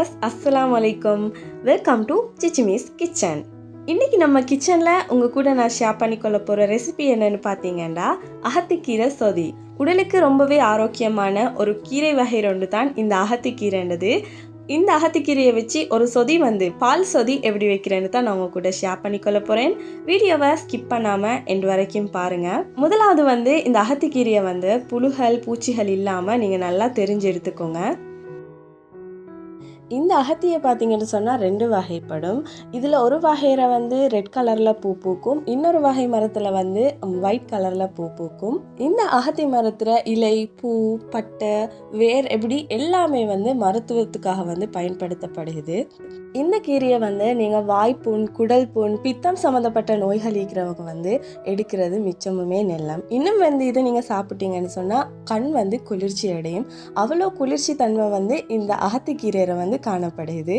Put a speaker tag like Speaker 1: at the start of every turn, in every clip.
Speaker 1: Hi அஸ்லாம் வலைக்கம் welcome to சிச்சிமிஸ் kitchen இன்றைக்கி நம்ம கிச்சனில் உங்கள் கூட நான் ஷேர் பண்ணிக்கொள்ள போகிற ரெசிபி என்னன்னு பார்த்தீங்கன்னா அகத்திக்கீரை சொதி. உடலுக்கு ரொம்பவே ஆரோக்கியமான ஒரு கீரை வகை ரெண்டு தான் இந்த அகத்திக்கீரைன்றது இந்த அகத்திக்கீரையை வச்சு ஒரு சொதி வந்து பால் சொதி எப்படி வைக்கிறேன்னு தான் நான் உங்கள் கூட ஷேர் பண்ணிக்கொள்ள போகிறேன் வீடியோவை ஸ்கிப் பண்ணாமல் எண்டு வரைக்கும் பாருங்கள் முதலாவது வந்து இந்த அகத்திக்கீரையை வந்து புழுகள் பூச்சிகள் இல்லாமல் நீங்கள் நல்லா தெரிஞ்சு எடுத்துக்கோங்க. இந்த அகத்தியை பார்த்தீங்கன்னு சொன்னால் ரெண்டு வகைப்படும். இதில் ஒரு வகையில் வந்து ரெட் கலரில் பூ பூக்கும் இன்னொரு வகை மரத்தில் வந்து ஒயிட் கலரில் பூ பூக்கும். இந்த அகத்தி மரத்தில் இலை பூ பட்டை வேர் எப்படி எல்லாமே வந்து மருத்துவத்துக்காக வந்து பயன்படுத்தப்படுகிறது. இந்த கீரையை வந்து நீங்கள் வாய்ப்புண் குடல் புண் பித்தம் சம்மந்தப்பட்ட நோய்கள் இருக்கிறவங்க வந்து எடுக்கிறது மிச்சமுமே நெல்லம். இன்னும் வந்து இதை நீங்கள் சாப்பிட்டீங்கன்னு சொன்னால் கண் வந்து குளிர்ச்சி அடையும். அவ்வளோ குளிர்ச்சி தன்மை வந்து இந்த அகத்தி கீரையை வந்து காணப்படுது.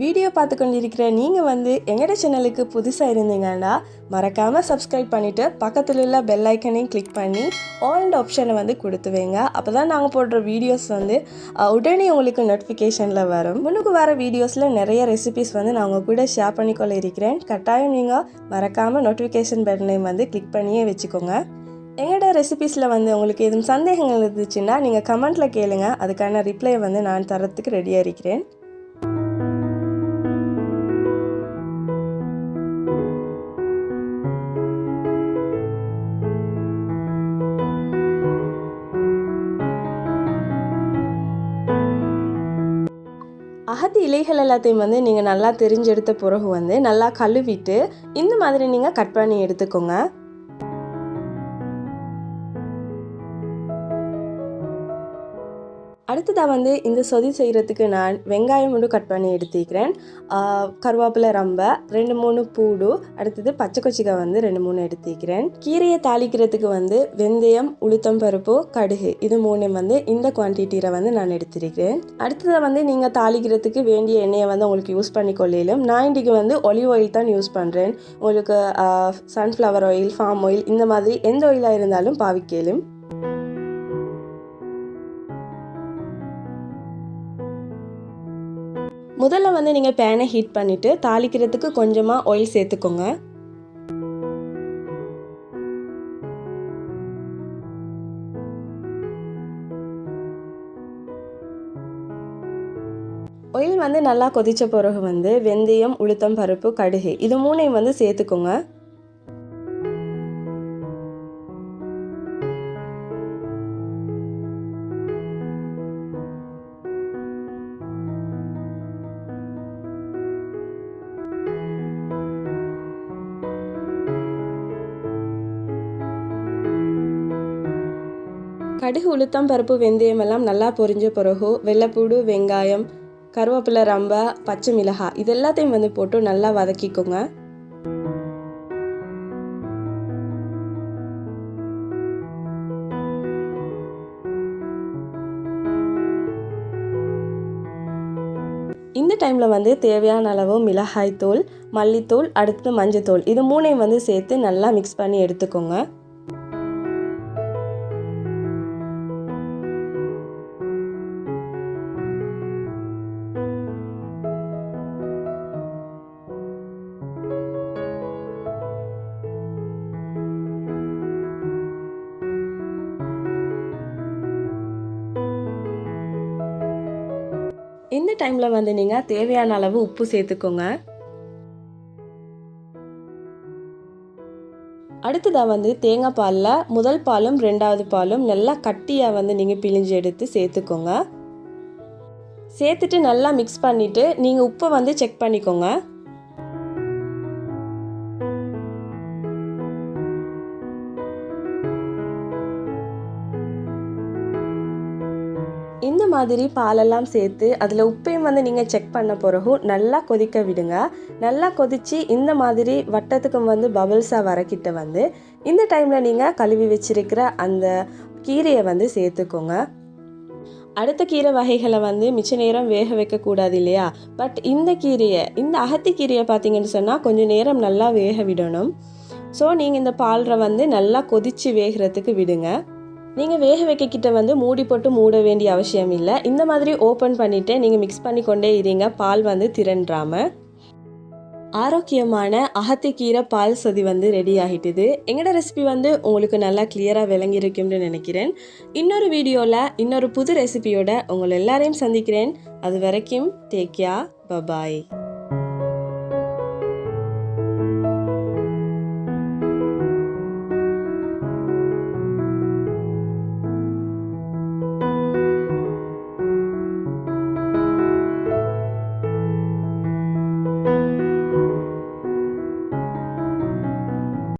Speaker 1: வீடியோ பார்த்து கொண்டிருக்கிற நீங்கள் வந்து எங்களோட சேனலுக்கு புதுசாக இருந்தீங்கன்னா மறக்காமல் சப்ஸ்கிரைப் பண்ணிவிட்டு பக்கத்தில் உள்ள பெல் ஐக்கனையும் கிளிக் பண்ணி ஆல் ஆப்ஷனை வந்து கொடுத்து வைங்க. அப்போ தான் நாங்கள் போடுற வீடியோஸ் வந்து உடனே உங்களுக்கு நோட்டிஃபிகேஷனில் வரும். முன்னுக்கு வர வீடியோஸில் நிறைய ரெசிபிஸ் வந்து நான் உங்கள் கூட ஷேர் பண்ணிக்கொள்ள இருக்கிறேன். கட்டாயம் நீங்கள் மறக்காமல் நோட்டிஃபிகேஷன் பட்டனையும் வந்து கிளிக் பண்ணியே வச்சுக்கோங்க. என்னோட ரெசிபீஸில் வந்து உங்களுக்கு எதுவும் சந்தேகங்கள் இருந்துச்சுன்னா நீங்கள் கமெண்ட்டில் கேளுங்க. அதுக்கான ரிப்ளை வந்து நான் தரத்துக்கு ரெடியாக இருக்கிறேன். அகத்தி இலைகள் எல்லாத்தையும் வந்து நீங்கள் நல்லா தெரிஞ்செடுத்த பிறகு வந்து நல்லா கழுவிட்டு இந்த மாதிரி நீங்கள் கட் பண்ணி எடுத்துக்கோங்க. அடுத்ததாக வந்து இந்த சொதி செய்கிறதுக்கு நான் வெங்காயம் மட்டும் கட் பண்ணி எடுத்துக்கிறேன். கருவேப்பிலை ரம்ப ரெண்டு மூணு பூடு அடுத்தது பச்சை கொச்சிக்காய் வந்து ரெண்டு மூணு எடுத்துக்கிறேன். கீரையை தாளிக்கிறதுக்கு வந்து வெந்தயம் உளுத்தம் பருப்பு கடுகு இது மூணும் வந்து இந்த குவான்டிட்டியில் வந்து நான் எடுத்திருக்கிறேன் அடுத்ததாக வந்து நீங்கள் தாளிக்கிறதுக்கு வேண்டிய எண்ணெயை வந்து உங்களுக்கு யூஸ் பண்ணிக்கொள்ளையிலும் நான் இன்றைக்கி வந்து ஒலிவ் ஆயில் தான் யூஸ் பண்ணுறேன் உங்களுக்கு சன்ஃப்ளவர் ஆயில் ஃபார்ம் ஆயில் இந்த மாதிரி எந்த ஆயிலாக இருந்தாலும் பாவிக்கலும். முதல்ல வந்து நீங்கள் பேனை ஹீட் பண்ணிவிட்டு தாளிக்கிறதுக்கு கொஞ்சமாக ஆயில் சேர்த்துக்கோங்க. ஆயில் வந்து நல்லா கொதித்த பிறகு வந்து வெந்தயம் உளுத்தம் பருப்பு கடுகு இது மூணையும் வந்து சேர்த்துக்கோங்க. கடுகு உளுத்தம் பருப்பு வெந்தயம் எல்லாம் நல்லா பொரிஞ்ச பிறகு வெள்ளைப்பூடு வெங்காயம் கருவேப்பிலை ரம்பா பச்சை மிளகாய் இது எல்லாத்தையும் வந்து போட்டு நல்லா வதக்கிக்கோங்க. இந்த டைமில் வந்து தேவையான அளவு மிளகாய் தூள் மல்லித்தூள் அடுத்து மஞ்சத்தூள் இது மூணையும் வந்து சேர்த்து நல்லா மிக்ஸ் பண்ணி எடுத்துக்கோங்க. இந்த டைமில் வந்து நீங்கள் தேவையான அளவு உப்பு சேர்த்துக்கோங்க. அடுத்ததாக வந்து தேங்காய் பாலில் முதல் பாலும் ரெண்டாவது பாலும் நல்லா கட்டியாக வந்து நீங்கள் பிழிஞ்சு எடுத்து சேர்த்துக்கோங்க. சேர்த்துட்டு நல்லா மிக்ஸ் பண்ணிவிட்டு நீங்கள் உப்பை வந்து செக் பண்ணிக்கோங்க. இந்த மாதிரி பாலெல்லாம் சேர்த்து அதில் உப்பையும் வந்து நீங்கள் செக் பண்ண பிறகும் நல்லா கொதிக்க விடுங்க. நல்லா கொதித்து இந்த மாதிரி வட்டத்துக்கும் வந்து பபிள்ஸாக வரக்கிட்ட வந்து இந்த டைமில் நீங்கள் கழுவி வச்சிருக்கிற அந்த கீரையை வந்து சேர்த்துக்கோங்க. அடுத்த கீரை வகைகளை வந்து மிச்ச நேரம் வேக வைக்கக்கூடாது இல்லையா? பட் இந்த கீரையை இந்த அகத்தி கீரையை பார்த்தீங்கன்னு சொன்னால் கொஞ்சம் நேரம் நல்லா வேக விடணும். ஸோ நீங்கள் இந்த பால்ரை வந்து நல்லா கொதித்து வேகிறதுக்கு விடுங்க. நீங்கள் வேக வைக்கக்கிட்ட வந்து மூடி போட்டு மூட வேண்டிய அவசியம் இல்லை. இந்த மாதிரி ஓப்பன் பண்ணிவிட்டு நீங்கள் மிக்ஸ் பண்ணி கொண்டே இருங்க. பால் வந்து திரண்டாமல் ஆரோக்கியமான அகத்திக்கீரை பால் சொதி வந்து ரெடி ஆகிட்டுது. எங்களோட ரெசிபி வந்து உங்களுக்கு நல்லா கிளியராக விளங்கியிருக்கும்னு நினைக்கிறேன். இன்னொரு வீடியோவில் இன்னொரு புது ரெசிபியோட உங்களை எல்லாரையும் சந்திக்கிறேன். அது வரைக்கும் டேக் கேர் பபாய்